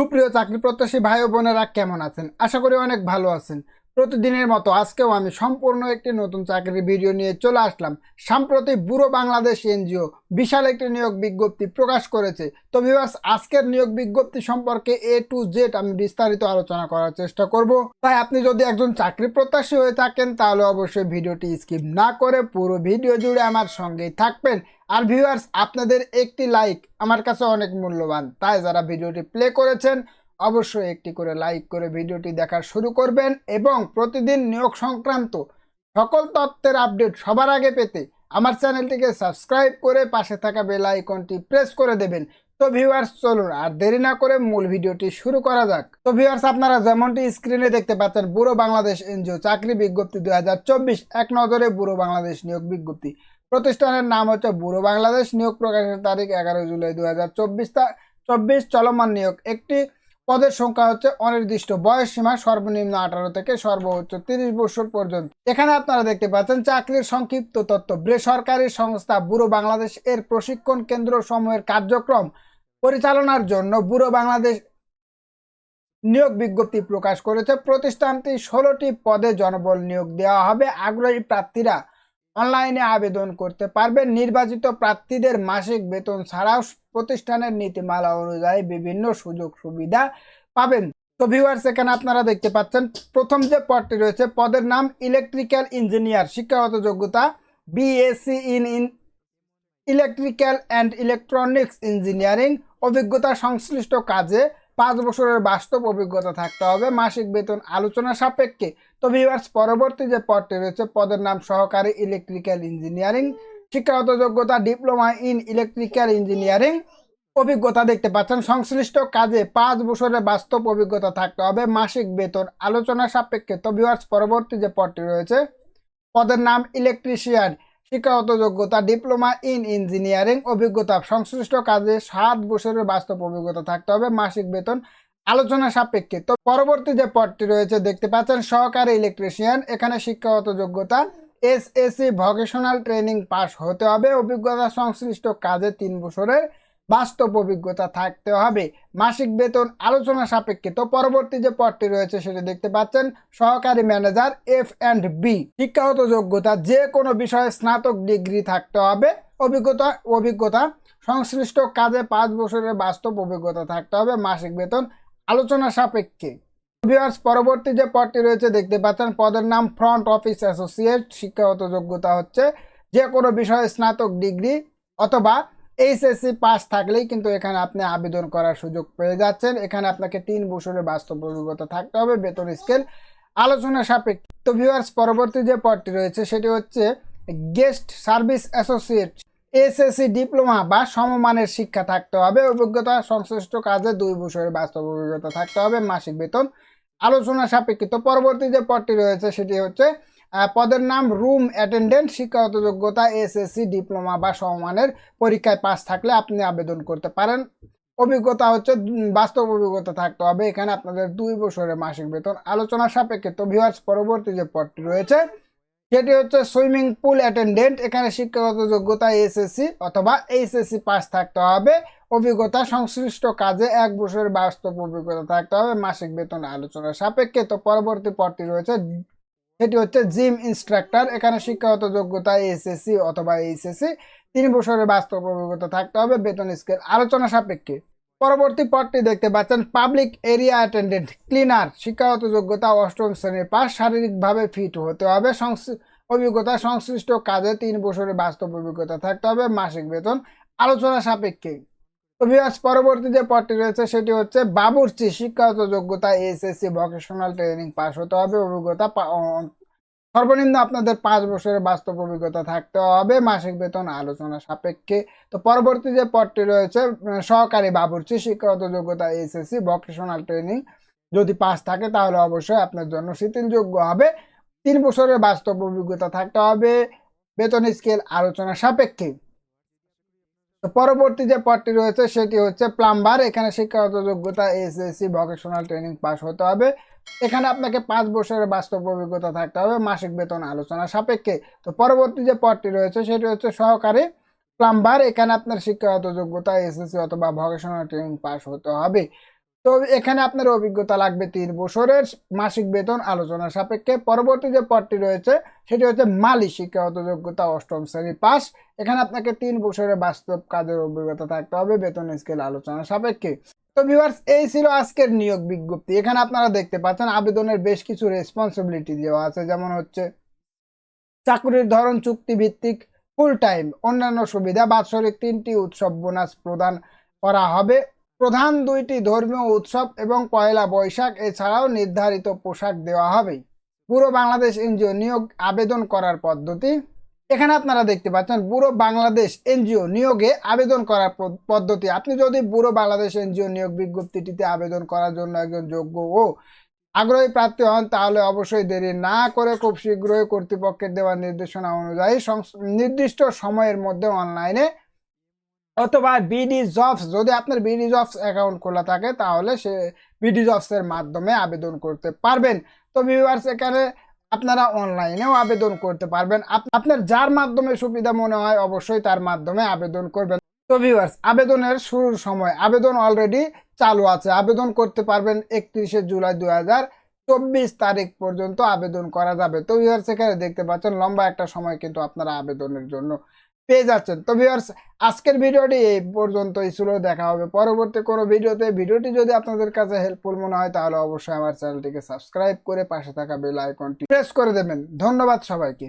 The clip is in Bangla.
সুপ্রিয় চাকরি প্রত্যাশী ভাই বোনেরা কেমন আছেন? আশা করি অনেক ভালো আছেন। প্রতিদিনের মতো আজকেও আমি সম্পূর্ণ একটি নতুন চাকরির ভিডিও নিয়ে চলে আসলাম। সাম্প্রতিক বুড়ো বাংলাদেশ এনজিও বিশাল একটি নিয়োগ বিজ্ঞপ্তি প্রকাশ করেছে। তো ভিউয়ার্স আজকের নিয়োগ বিজ্ঞপ্তি সম্পর্কে এ টু জেড আমি বিস্তারিত আলোচনা করার চেষ্টা করব। তাই আপনি যদি একজন চাকরি প্রত্যাশী হয়ে থাকেন, তাহলে অবশ্যই ভিডিওটি স্কিপ না করে পুরো ভিডিও জুড়ে আমার সঙ্গেই থাকবেন। আর ভিউয়ার্স আপনাদের একটি লাইক আমার কাছে অনেক মূল্যবান। তাই যারা ভিডিওটি প্লে করেছেন অবশ্যই একটি করে লাইক করে ভিডিওটি দেখা শুরু করবেন এবং প্রতিদিন নিয়োগ সংক্রান্ত সকল তথ্যের আপডেট সবার আগে পেতে আমার চ্যানেলটিকে সাবস্ক্রাইব করে পাশে থাকা বেল আইকনটি প্রেস করে দেবেন। তো ভিউয়ার্স চলুন আর দেরি না করে মূল ভিডিওটি শুরু করা যাক। তো ভিউয়ার্স আপনারা যেমনটি স্ক্রিনে দেখতে পাচ্ছেন, বুড়ো বাংলাদেশ এনজিও চাকরি বিজ্ঞপ্তি দুই এক নজরে বুড়ো বাংলাদেশ নিয়োগ বিজ্ঞপ্তি। প্রতিষ্ঠানের নাম হচ্ছে বুড়ো বাংলাদেশ, নিয়োগ প্রকাশের তারিখ এগারো জুলাই দু হাজার চব্বিশ চলমান নিয়োগ। একটি পদের সংখ্যা হচ্ছে অনির্দিষ্ট বয়স সীমা সর্বনিম্ন আঠারো থেকে সর্বোচ্চ তিরিশ বছর পর্যন্ত। এখানে আপনারা দেখতে পাচ্ছেন, চাকরির সংক্ষিপ্ত তথ্য। বেসরকারি সংস্থা ব্যুরো বাংলাদেশ এর প্রশিক্ষণ কেন্দ্র সমূহের কার্যক্রম পরিচালনার জন্য ব্যুরো বাংলাদেশ নিয়োগ বিজ্ঞপ্তি প্রকাশ করেছে। প্রতিষ্ঠানটি ষোলোটি পদে জনবল নিয়োগ দেওয়া হবে। আগ্রহী প্রার্থীরা অনলাইনে আবেদন করতে পারবেন। নির্বাচিত প্রার্থীদের মাসিক বেতন ছাড়াও প্রতিষ্ঠানের নীতিমালা অনুযায়ী বিভিন্ন সুযোগ সুবিধা পাবেন। তো ভিউয়ার্স এখানে আপনারা দেখতে পাচ্ছেন, প্রথম যে পদটি রয়েছে, পদের নাম ইলেকট্রিক্যাল ইঞ্জিনিয়ার শিক্ষাগত যোগ্যতা BSc in in electrical and electronics engineering অভিজ্ঞতা সংশ্লিষ্ট কাজে পাঁচ বছরের বাস্তব অভিজ্ঞতা থাকতে হবে। মাসিক বেতন আলোচনা সাপেক্ষে। তো ভিউয়ার্স পরবর্তী যে পদটি রয়েছে, পদের নাম সহকারী ইলেকট্রিক্যাল ইঞ্জিনিয়ারিং শিক্ষাগত যোগ্যতা ডিপ্লোমা ইন ইলেকট্রিক্যাল ইঞ্জিনিয়ারিং অভিজ্ঞতা দেখতে পাচ্ছেন, সংশ্লিষ্ট কাজে পাঁচ বছরের বাস্তব অভিজ্ঞতা থাকতে হবে। মাসিক বেতন আলোচনা সাপেক্ষে। তো ভিউয়ার্স পরবর্তী যে পদটি রয়েছে, পদের নাম ইলেকট্রিশিয়ান শিক্ষাগত যোগ্যতা, ডিপ্লোমা ইন ইঞ্জিনিয়ারিং, অভিজ্ঞতা, সংশ্লিষ্ট কাজে সাত বছরের বাস্তব অভিজ্ঞতা থাকতে হবে, মাসিক বেতন, আলোচনা সাপেক্ষে। তো পরবর্তী যে পদটি রয়েছে, দেখতে পাচ্ছেন সহকারী ইলেকট্রিশিয়ান, এখানে শিক্ষাগত যোগ্যতা S SSC vocational training pass হতে হবে, অভিজ্ঞতা, সংশ্লিষ্ট কাজে তিন বছরের বাস্তব অভিজ্ঞতা থাকতে হবে। মাসিক বেতন আলোচনা সাপেক্ষে। তো পরবর্তী যে পদটি রয়েছে সেটা দেখতে পাচ্ছেন সহকারী ম্যানেজার এফ অ্যান্ড বি। শিক্ষাগত যোগ্যতা যে কোনো বিষয়ে স্নাতক ডিগ্রি থাকতে হবে। অভিজ্ঞতা অভিজ্ঞতা, সংশ্লিষ্ট কাজে পাঁচ বছরের বাস্তব অভিজ্ঞতা থাকতে হবে মাসিক বেতন আলোচনা সাপেক্ষে। পরবর্তী যে পদটি রয়েছে দেখতে পাচ্ছেন পদের নাম ফ্রন্ট অফিস অ্যাসোসিয়েট শিক্ষাগত যোগ্যতা হচ্ছে যে কোনো বিষয়ে স্নাতক ডিগ্রি অথবা এইচএসসি পাস থাকলেই কিন্তু এখানে আপনি আবেদন করার সুযোগ পেয়ে যাচ্ছেন। এখানে আপনাকে তিন বছরের বাস্তব অভিজ্ঞতা থাকতে হবে, বেতন স্কেল, আলোচনা সাপেক্ষে। তো ভিউয়ার্স পরবর্তী যে পদটি রয়েছে, সেটি হচ্ছে guest service associate SSC diploma বা সমমানের শিক্ষা থাকতে হবে। অভিজ্ঞতা সংশ্লিষ্ট কাজে দুই বছরের বাস্তব অভিজ্ঞতা থাকতে হবে, মাসিক বেতন, আলোচনা সাপেক্ষে। তো পরবর্তী যে পদটি রয়েছে, সেটি হচ্ছে পদের নাম রুম অ্যাটেন্ডেন্ট, শিক্ষাগত যোগ্যতা, এসএসসি, ডিপ্লোমা বা সমমানের পরীক্ষায় পাস থাকলে আপনি আবেদন করতে পারেন। অভিজ্ঞতা হচ্ছে বাস্তব অভিজ্ঞতা থাকতে হবে। এখানে আপনাদের দুই বছরের মাসিক বেতন। আলোচনা সাপেক্ষে তো ভিউয়ার্স পরবর্তী যে পদটি রয়েছে, সেটি হচ্ছে সুইমিং পুল অ্যাটেন্ডেন্ট। এখানে শিক্ষাগত যোগ্যতা, এসএসসি অথবা এইচএসসি পাস থাকতে হবে। অভিজ্ঞতা, সংশ্লিষ্ট কাজে এক বছরের বাস্তব অভিজ্ঞতা থাকতে হবে। মাসিক বেতন আলোচনার সাপেক্ষে তো পরবর্তী পদটি রয়েছে সেটি হচ্ছে জিম ইনস্ট্রাক্টর। এখানে শিক্ষাগত যোগ্যতা এসএসসি অথবা এইচএসসি তিন বছরের বাস্তব অভিজ্ঞতা থাকতে হবে, বেতন স্কেল আলোচনা সাপেক্ষে। পরবর্তী পদটি দেখতে পাচ্ছেন, পাবলিক এরিয়া অ্যাটেন্ডেন্ট, ক্লিনার। শিক্ষাগত যোগ্যতা অষ্টম শ্রেণির পাস শারীরিকভাবে ফিট হতে হবে। অভিজ্ঞতা সংশ্লিষ্ট কাজে তিন বছরের বাস্তব অভিজ্ঞতা থাকতে হবে, মাসিক বেতন আলোচনা সাপেক্ষে। তো পরবর্তী যে পদটি রয়েছে, সেটি হচ্ছে বাবুর্চি শিক্ষাগত যোগ্যতা এসএসসি ভোকেশনাল ট্রেনিং পাস হতে হবে। অভিজ্ঞতা সর্বনিম্ন আপনাদের পাঁচ বছরের বাস্তব অভিজ্ঞতা থাকতে হবে মাসিক বেতন আলোচনা সাপেক্ষে। তো পরবর্তী যে পদটি রয়েছে সহকারী বাবুর্চি শিক্ষাগত যোগ্যতা এসএসসি ভোকেশনাল ট্রেনিং যদি পাস থাকে, তাহলে অবশ্যই আপনার জন্য শিথিলযোগ্য হবে। তিন বছরের বাস্তব অভিজ্ঞতা থাকতে হবে। বেতন স্কেল আলোচনা সাপেক্ষে। পরবর্তী যে পদটি রয়েছে, সেটি হচ্ছে প্লাম্বার। এখানে শিক্ষাগত যোগ্যতা এসএসসি ভকেশনাল ট্রেনিং পাস হতে হবে। এখানে আপনাকে পাঁচ বছরের বাস্তব অভিজ্ঞতা থাকতে হবে, মাসিক বেতন আলোচনা সাপেক্ষে। তো পরবর্তী যে পদটি রয়েছে, সেটি হচ্ছে সহকারী প্লাম্বার। এখানে আপনার শিক্ষাগত যোগ্যতা এসএসসি অথবা ভকেশনাল ট্রেনিং পাস হতে হবে। তো এখানে আপনার অভিজ্ঞতা লাগবে তিন বছরের মাসিক বেতন আলোচনা সাপেক্ষে। পরবর্তী যে পদটি রয়েছে, সেটি হচ্ছে মালি শিক্ষাগত যোগ্যতা অষ্টম শ্রেণি পাস। এখানে আপনাকে তিন বছরের বাস্তব কাজের অভিজ্ঞতা থাকতে হবে বেতন স্কেল আলোচনা সাপেক্ষে। তো ভিউয়ার্স এই ছিল আজকের নিয়োগ বিজ্ঞপ্তি। এখানে আপনারা দেখতে পাচ্ছেন আবেদনের বেশ কিছু রেসপন্সিবিলিটি দেওয়া আছে, যেমন হচ্ছে চাকরির ধরন চুক্তি ভিত্তিক ফুল টাইম অন্যান্য সুবিধা, বাৎসরিক তিনটি উৎসব বোনাস প্রদান করা হবে। প্রধান দুইটি ধর্মীয় উৎসব এবং পয়লা বৈশাখ এছাড়াও নির্ধারিত পোশাক দেওয়া হবে। পুরো বাংলাদেশ এনজিও নিয়োগ আবেদন করার পদ্ধতি। এখানে আপনারা দেখতে পাচ্ছেন, পুরো বাংলাদেশ এনজিও নিয়োগে আবেদন করার পদ্ধতি। আপনি যদি পুরো বাংলাদেশ এনজিও নিয়োগ বিজ্ঞপ্তিটিতে আবেদন করার জন্য একজন যোগ্য ও আগ্রহী প্রার্থী হন, তাহলে অবশ্যই দেরি না করে খুব শীঘ্রই কর্তৃপক্ষের দেওয়া নির্দেশনা অনুযায়ী নির্দিষ্ট সময়ের মধ্যে অনলাইনে অথবা বিডি জবস যদি আপনার বিডি জবস অ্যাকাউন্ট খোলা থাকে, তাহলে সে বিডি জবস এর মাধ্যমে আবেদন করতে পারবেন। তো ভিউয়ার্স এখানে আপনারা অনলাইনেও আবেদন করতে পারবেন। আপ- আপনার যার মাধ্যমে সুবিধা মনে হয়, অবশ্যই তার মাধ্যমে আবেদন করবেন। তো ভিউয়ার্স আবেদনের শুরুর সময়, আবেদন অলরেডি চালু আছে। আবেদন করতে পারবেন একত্রিশে জুলাই দু চব্বিশ তারিখ পর্যন্ত আবেদন করা যাবে। তো ভিউয়ার্স এখানে দেখতে পাচ্ছেন, লম্বা একটা সময় কিন্তু আপনারা আবেদনের জন্য পেয়ে যাচ্ছেন। তো ভিউয়ার্স আজকের ভিডিওটি এই পর্যন্তই ছিল, দেখা হবে পরবর্তী কোনো ভিডিওতে। ভিডিওটি যদি আপনাদের কাছে হেল্পফুল মনে হয়, তাহলে অবশ্যই আমার চ্যানেলটিকে সাবস্ক্রাইব করে পাশে থাকা বেল আইকনটি প্রেস করে দেবেন। ধন্যবাদ সবাইকে।